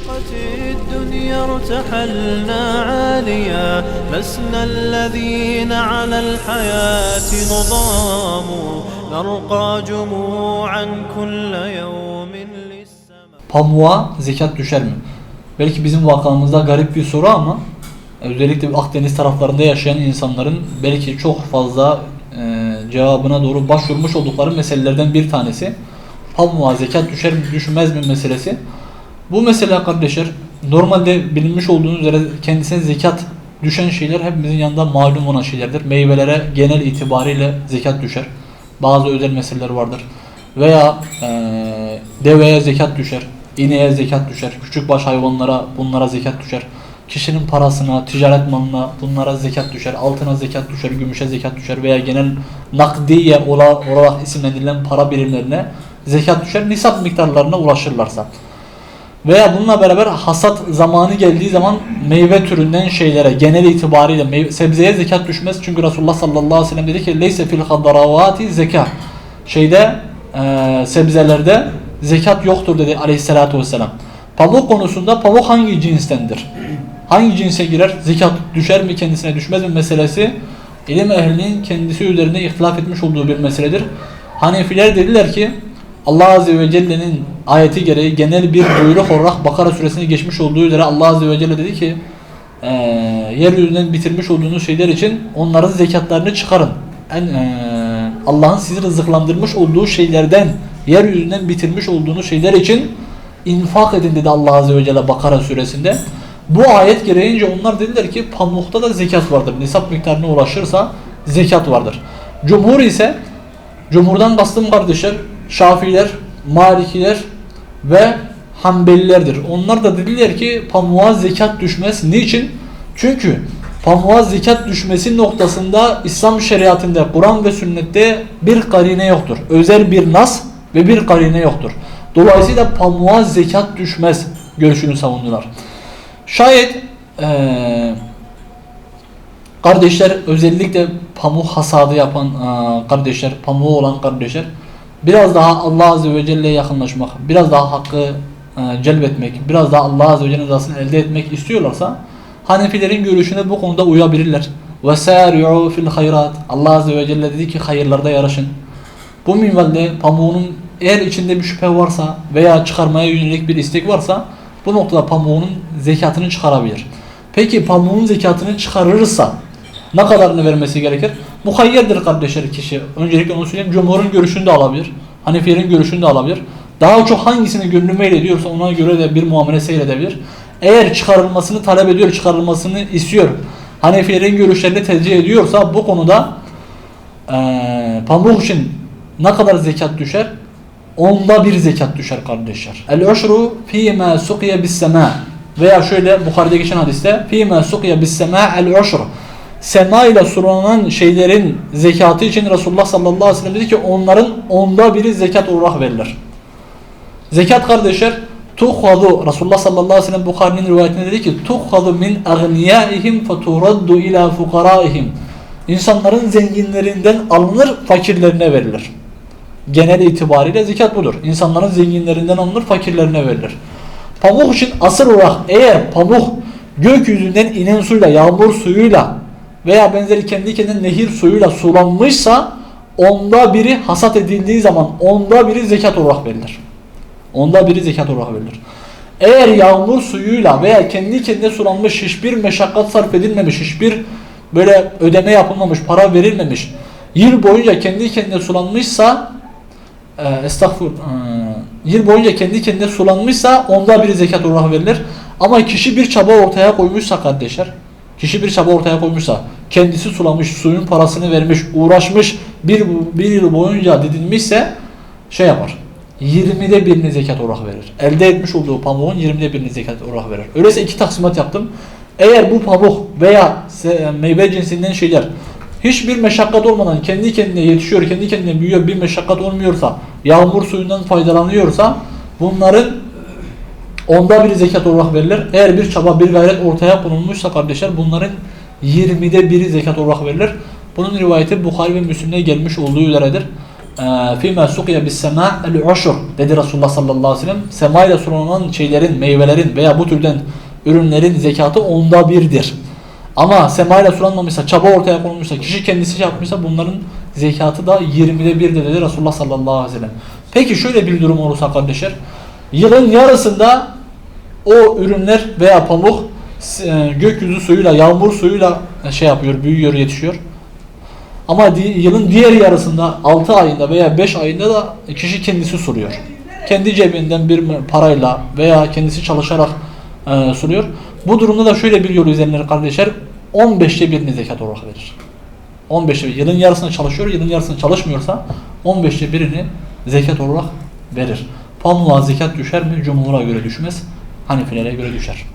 أشرقت الدنيا ارتحلنا عاليا لسنا الذين على الحياة نضام نرقى جموعا كل يوم للسماء Pamuğa zekat düşer mi? Belki bizim vakamızda garip bir soru ama özellikle Akdeniz taraflarında yaşayan insanların belki çok fazla e, cevabına doğru başvurmuş oldukları meselelerden bir tanesi. Pamuğa zekat düşer mi düşmez mi meselesi. Bu mesele kardeşler normalde bilinmiş olduğunuz üzere kendisine zekat düşen şeyler hepimizin yanında malum olan şeylerdir. Meyvelere genel itibariyle zekat düşer. Bazı özel meseleler vardır. Veya eee deveye zekat düşer. ineğe zekat düşer. Küçükbaş hayvanlara bunlara zekat düşer. Kişinin parasına, ticaret malına bunlara zekat düşer. Altına zekat düşer, gümüşe zekat düşer veya genel nakdiye ola- olarak isimlendirilen para birimlerine zekat düşer. Nisap miktarlarına ulaşırlarsa. Veya bununla beraber hasat zamanı geldiği zaman meyve türünden şeylere genel itibariyle meyve, sebzeye zekat düşmez. Çünkü Resulullah sallallahu aleyhi ve sellem dedi ki leyse fil hadaravati zeka. Şeyde e, sebzelerde zekat yoktur dedi aleyhissalatu vesselam. Pamuk konusunda pamuk hangi cinstendir? Hangi cinse girer? Zekat düşer mi kendisine düşmez mi meselesi ilim ehlinin kendisi üzerinde ihtilaf etmiş olduğu bir meseledir. Hanefiler dediler ki Allah Azze ve Celle'nin ayeti gereği genel bir buyruk olarak Bakara suresine geçmiş olduğu üzere Allah Azze ve Celle dedi ki eee yeryüzünden bitirmiş olduğunuz şeyler için onların zekatlarını çıkarın. En, eee, Allah'ın sizi rızıklandırmış olduğu şeylerden yeryüzünden bitirmiş olduğunuz şeyler için infak edin dedi Allah Azze ve Celle Bakara suresinde. Bu ayet gereğince onlar dediler ki pamukta da zekat vardır. Nisap miktarına ulaşırsa zekat vardır. Cumhur ise Cumhurdan kastım kardeşler Şafiler, Malikiler ve Hanbelilerdir. Onlar da dediler ki pamuğa zekat düşmez. Niçin? Çünkü pamuğa zekat düşmesi noktasında İslam şeriatında, Kur'an ve sünnette bir karine yoktur. Özel bir nas ve bir karine yoktur. Dolayısıyla pamuğa zekat düşmez görüşünü savundular. Şayet eee Kardeşler özellikle pamuk hasadı yapan aa, kardeşler, pamuğu olan kardeşler biraz daha Allah Azze ve Celle'ye yakınlaşmak, biraz daha hakkı e, celbetmek, biraz daha Allah Azze ve Celle'nin rızasını elde etmek istiyorlarsa Hanefilerin görüşüne bu konuda uyabilirler. Sari'u fil hayrat. Allah Azze ve Celle dedi ki hayırlarda yarışın. Bu minvalde pamuğunun eğer içinde bir şüphe varsa veya çıkarmaya yönelik bir istek varsa bu noktada pamuğunun zekatını çıkarabilir. Peki pamuğun zekatını çıkarırsa ne kadarını vermesi gerekir? Muhayyerdir kardeşler kişi. Öncelikle onu söyleyeyim. Cumhurun görüşünü de alabilir. Hanefilerin görüşünü de alabilir. Daha çok hangisini gönlü meylediyorsa ona göre de bir muamele seyredebilir. Eğer çıkarılmasını talep ediyor, çıkarılmasını istiyor. Hanefilerin görüşlerini tercih ediyorsa bu konuda eee pamuk için ne kadar zekat düşer? Onda bir zekat düşer kardeşler. El ushru fîmâ suqiye bis semâ. Veya şöyle Bukhari'de geçen hadiste fîmâ suqiye bis semâ el ushru. Sema ile sulanan şeylerin zekatı için Resulullah sallallahu aleyhi ve sellem dedi ki onların onda biri zekat olarak verilir. Zekat kardeşler tuhadu Resulullah sallallahu aleyhi ve sellem Bukhari'nin rivayetinde dedi ki tuhadu min agniyaihim feturaddu ila fukaraihim. İnsanların zenginlerinden alınır fakirlerine verilir. Genel itibariyle zekat budur. İnsanların zenginlerinden alınır fakirlerine verilir. Pamuk için asıl olarak eğer pamuk gökyüzünden inen suyla, yağmur suyuyla veya benzeri kendi kendine nehir suyuyla sulanmışsa onda biri hasat edildiği zaman onda biri zekat olarak verilir. Onda biri zekat olarak verilir. Eğer yağmur suyuyla veya kendi kendine sulanmış hiçbir meşakkat sarf edilmemiş, hiçbir böyle ödeme yapılmamış, para verilmemiş, yıl boyunca kendi kendine sulanmışsa e, estağfurullah e, yıl boyunca kendi kendine sulanmışsa onda biri zekat olarak verilir. Ama kişi bir çaba ortaya koymuşsa kardeşler, kişi bir çaba ortaya koymuşsa, kendisi sulamış, suyun parasını vermiş, uğraşmış, bir, bir yıl boyunca didinmişse şey yapar. 20'de birini zekat olarak verir. Elde etmiş olduğu pamuğun 20'de birini zekat olarak verir. Öyleyse iki taksimat yaptım. Eğer bu pamuk veya se- meyve cinsinden şeyler hiçbir meşakkat olmadan kendi kendine yetişiyor, kendi kendine büyüyor, bir meşakkat olmuyorsa, yağmur suyundan faydalanıyorsa bunların onda biri zekat olarak verilir. Eğer bir çaba, bir gayret ortaya konulmuşsa kardeşler bunların 20'de biri zekat olarak verilir. Bunun rivayeti Bukhari ve Müslim'de gelmiş olduğu üzeredir. bis semâ el uşur dedi Resulullah sallallahu aleyhi ve sellem. Sema ile şeylerin, meyvelerin veya bu türden ürünlerin zekatı onda birdir. Ama sema ile çaba ortaya konulmuşsa, kişi kendisi şey yapmışsa bunların zekatı da 20'de birdir dedi Resulullah sallallahu aleyhi ve sellem. Peki şöyle bir durum olursa kardeşler, yılın yarısında o ürünler veya pamuk e, gökyüzü suyuyla, yağmur suyuyla şey yapıyor, büyüyor, yetişiyor. Ama yılın diğer yarısında 6 ayında veya 5 ayında da kişi kendisi suluyor. Kendi cebinden bir parayla veya kendisi çalışarak e, suluyor. Bu durumda da şöyle bir yol izlenir kardeşler. 15'te birini zekat olarak verir. 15'te bir. Yılın yarısını çalışıyor, yılın yarısını çalışmıyorsa 15'te birini zekat olarak verir. Pamuğa zekat düşer mi? Cumhur'a göre düşmez. Hanefilere göre düşer.